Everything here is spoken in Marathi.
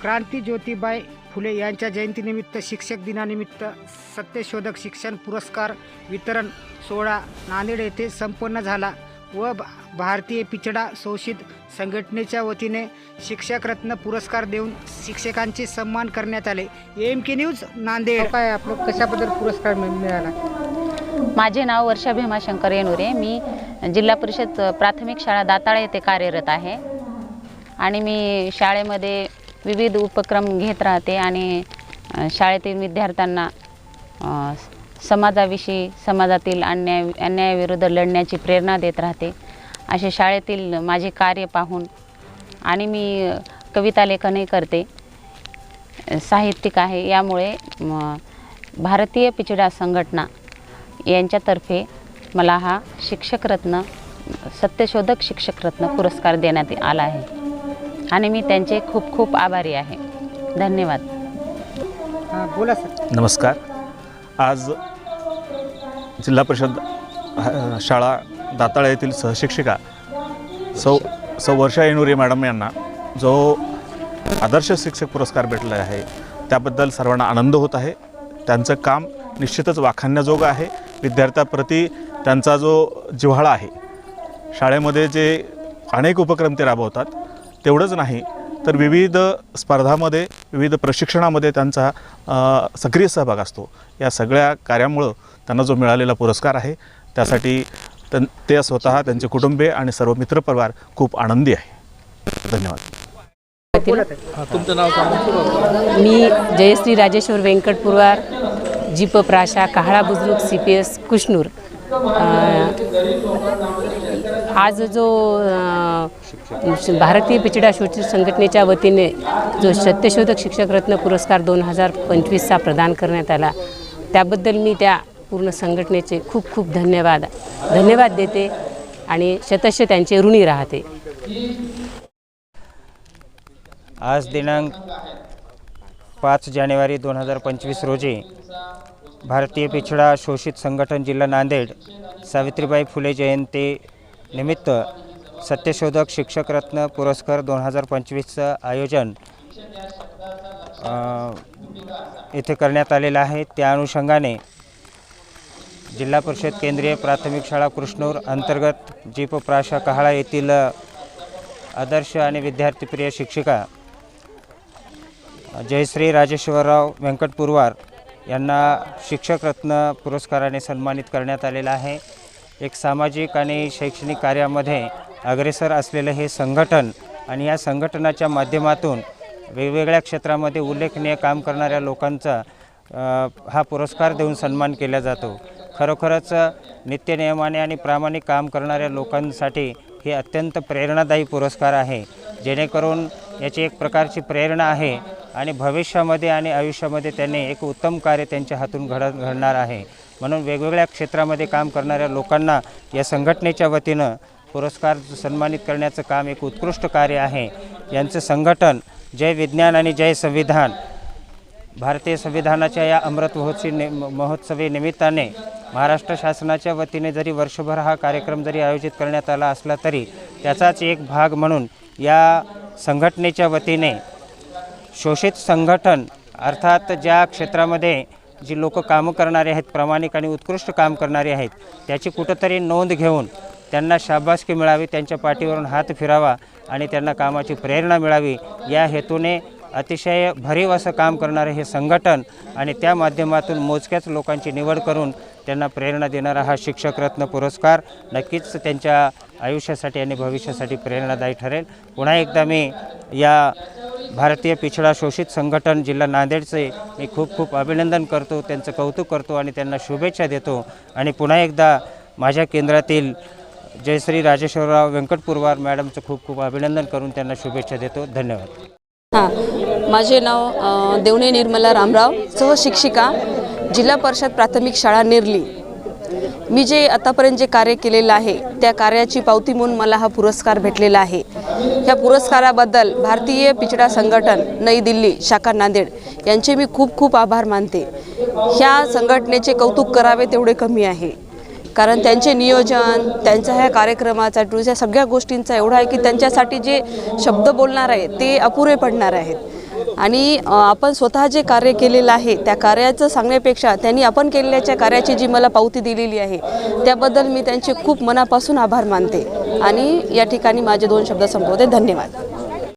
क्रांती ज्योतिबाई फुले यांच्या जयंतीनिमित्त शिक्षक दिनानिमित्त सत्यशोधक शिक्षण पुरस्कार वितरण सोहळा नांदेड येथे संपन्न झाला व भ- भारतीय पिछडा शोषित संघटनेच्या वतीने शिक्षक रत्न पुरस्कार देऊन शिक्षकांचे सन्मान करण्यात आले. M K news Nanded. काय आपलं कशाबद्दल पुरस्कार मिळ- मिळाला? माझे नाव वर्षा भीमाशंकर येनुरे. मी जिल्हा परिषद प्राथमिक शाळा दाताळा येथे कार्यरत आहे. आणि मी शाळेमध्ये विविध उपक्रम घेत राहते आणि शाळेतील विद्यार्थ्यांना समाजाविषयी समाजातील अन्याय अन्यायाविरुद्ध लढण्याची प्रेरणा देत राहते. असे शाळेतील माझे कार्य पाहून आणि मी कविता लेखनही करते. साहित्यिक आहे. यामुळे भारतीय पिछडा संघटना यांच्यातर्फे मला हा शिक्षकरत्न सत्यशोधक शिक्षकरत्न पुरस्कार देण्यात आला आहे. आणि मी त्यांचे खूप खूप आभारी आहे. धन्यवाद. हां बोला सर. नमस्कार. आज जिल्हा परिषद शाळा दाताळा येथील सहशिक्षिका सौ सौ वर्षा येनुरे मॅडम यांना जो आदर्श शिक्षक पुरस्कार भेटला आहे त्याबद्दल सर्वांना आनंद होत आहे. त्यांचं काम निश्चितच वाखाणण्याजोगं आहे. विद्यार्थ्याप्रती त्यांचा जो जिव्हाळा आहे शाळेमध्ये जे अनेक उपक्रम ते राबवतात तेवढंच नाही तर विविध स्पर्धामध्ये विविध प्रशिक्षणामध्ये त्यांचा सक्रिय सहभाग असतो. या सगळ्या कार्यामुळं त्यांना जो मिळालेला पुरस्कार आहे त्यासाठी त्यां ते स्वतः त्यांचे कुटुंबीय आणि सर्व मित्रपरिवार खूप आनंदी आहे. धन्यवाद. मी जयश्री राजेश्वर व्यंकट पुरवार जीप प्राशा Kahala Bujurg C P S Kushnur अ, आज जो भारतीय पिछडा शोषित संघटनेच्या वतीने जो सत्यशोधक शिक्षक रत्न पुरस्कार दोन हजार पंचवीसचा प्रदान करण्यात आला त्याबद्दल मी त्या पूर्ण संघटनेचे खूप खूप धन्यवाद धन्यवाद देते आणि शतश त्यांचे ऋणी राहते. आज दिनांक पाच जानेवारी दोन हजार पंचवीस रोजी भारतीय पिछडा शोषित संघटन जिल्हा नांदेड सावित्रीबाई फुले जयंती निमित्त सत्यशोधक शिक्षकरत्न पुरस्कार दोन हजार पंचवीसचं आयोजन इथे येथे करण्यात आलेलं आहे. त्या अनुषंगाने जिल्हा परिषद केंद्रीय प्राथमिक शाळा कृष्णूर अंतर्गत जीप प्राशा कहाळा येथील आदर्श आणि विद्यार्थीप्रिय शिक्षिका जयश्री राजेश्वरराव व्यंकटपुरवार यांना शिक्षकरत्न पुरस्काराने सन्मानित करण्यात आलेलं आहे. एक सामाजिक आणि शैक्षणिक कार्यामध्ये अग्रेसर असलेलं हे संघटन आणि या संघटनाच्या माध्यमातून वेगवेगळ्या क्षेत्रामध्ये उल्लेखनीय काम करणाऱ्या लोकांचा हा पुरस्कार देऊन सन्मान केला जातो. खरोखरच नित्यनियमाने आणि प्रामाणिक काम करणाऱ्या लोकांसाठी हे अत्यंत प्रेरणादायी पुरस्कार आहे. जेणेकरून याची एक प्रकारची प्रेरणा आहे आणि भविष्यामध्ये आणि आयुष्यामध्ये त्यांनी एक उत्तम कार्य त्यांच्या हातून घड घडणार आहे. म्हणून वेगवेगळ्या क्षेत्रामध्ये काम करणाऱ्या लोकांना या संघटनेच्या वतीनं पुरस्कार सन्मानित करण्याचं काम एक उत्कृष्ट कार्य आहे. यांचं संघटन जय विज्ञान आणि जय संविधान भारतीय संविधानाच्या या अमृत महोत्सवी नि महोत्सवी निमित्ताने महाराष्ट्र शासनाच्या वतीने जरी वर्षभर हा कार्यक्रम जरी आयोजित करण्यात आला असला तरी त्याचाच एक भाग म्हणून या संघटनेच्या वतीने शोषित संघटन अर्थात ज्या क्षेत्रामध्ये जी लोक कामं करणारे आहेत प्रामाणिक आणि उत्कृष्ट काम करणारे आहेत त्याची कुठंतरी नोंद घेऊन त्यांना शाबासकी मिळावी त्यांच्या पाठीवरून हात फिरावा आणि त्यांना कामाची प्रेरणा मिळावी या हेतूने अतिशय भरीव असं काम करणारे हे संघटन आणि त्या माध्यमातून मोजक्याच लोकांची निवड करून त्यांना प्रेरणा देणारा हा शिक्षक रत्न पुरस्कार नक्कीच त्यांच्या आयुष्यासाठी आणि भविष्यासाठी प्रेरणादायी ठरेल. पुन्हा एकदा मी या भारतीय पिछडा शोषित संघटन जिल्हा नांदेडचे मी खूप खूप अभिनंदन करतो त्यांचं कौतुक करतो आणि त्यांना शुभेच्छा देतो. आणि पुन्हा एकदा माझ्या केंद्रातील जयश्री राजेश्वरराव व्यंकटपुरवार मॅडमचं खूप खूप अभिनंदन करून त्यांना शुभेच्छा देतो. धन्यवाद. हां माझे नाव देवणे निर्मला रामराव सहशिक्षिका जिल्हा परिषद प्राथमिक शाळा निर्ली. मी जे आतापर्यंत जे कार्य केलेलं आहे त्या कार्याची पावती म्हणून मला हा पुरस्कार भेटलेला आहे. ह्या पुरस्काराबद्दल भारतीय पिछडा संघटन नई दिल्ली शाखा नांदेड यांचे मी खूप खूप आभार मानते. ह्या संघटनेचे कौतुक करावे तेवढे कमी आहे. कारण त्यांचे नियोजन त्यांच्या ह्या कार्यक्रमाचा टूल्स या सगळ्या गोष्टींचा एवढा आहे की त्यांच्यासाठी जे शब्द बोलणार आहे ते अपुरे पडणार आहेत. आणि आपण स्वतः जे कार्य केलेलं आहे त्या कार्याचं सांगण्यापेक्षा त्यांनी आपण केलेल्याच्या कार्याची जी मला पावती दिलेली आहे त्याबद्दल मी त्यांचे खूप मनापासून आभार मानते. आणि या ठिकाणी माझे दोन शब्द संपवते. धन्यवाद.